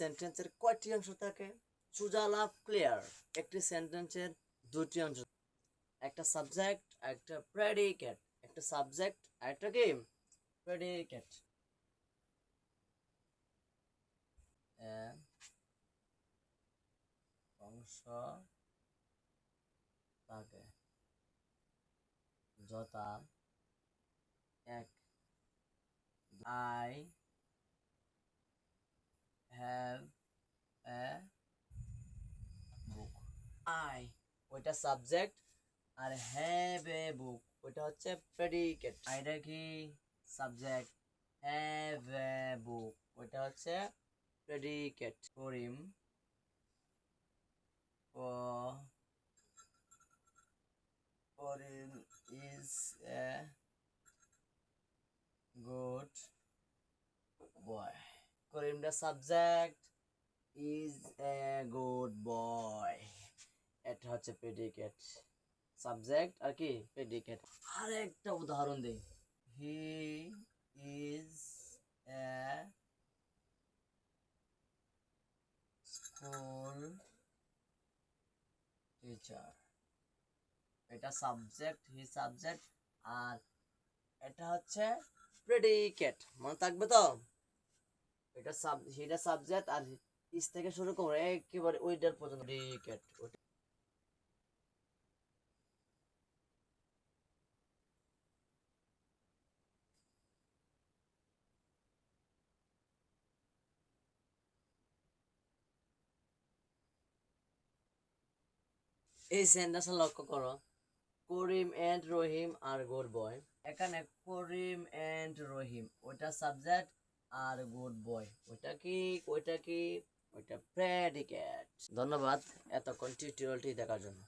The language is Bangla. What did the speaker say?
সেন্টেন্সের কয়টি অংশ থাকে? সুজা লাভ ক্লিয়ার একটি সেন্টেন্সের দুটি অংশ। একটা সাবজেক্ট একটা প্রেডিকেট একটা সাবজেক্ট একটা কি? প্রেডিকেট অংশ থাকে। যথা এক, I have a book I ওইটা সাবজেক্ট আর হ্যাভ এ বুক ওইটা হচ্ছে প্রেডিকেট আইটা কি? সাবজেক্ট হ্যাভ এ বুক ওইটা হচ্ছে predicate Karim Karim is a good boy Karim the subject is a good boy. এটা হচ্ছে প্রেডিকেট সাবজেক্ট আর কি? প্রেডিকেট আর একটা উদাহরণ দেই। He is a school teacher এটা সাবজেক্ট হি সাবজেক্ট আর এটা হচ্ছে প্রেডিকেট মনে থাকবে তো? এটা সাব সেটা সাবজেক্ট আর ইস থেকে শুরু করে একেবারে ওইটার পর্যন্ত। প্রেডিকেট এই সেন্টেন্সটা লক্ষ্য করো। করিম and Rahim R good boy এখানে করিম এন্ড রহিম ওইটা সাবজেক্ট আর গুড বয়। ওইটা কি ওইটা কি ওইটা প্রেডিকেট ধন্যবাদ এতক্ষণ টিউটোরিয়ালটি দেখার জন্য।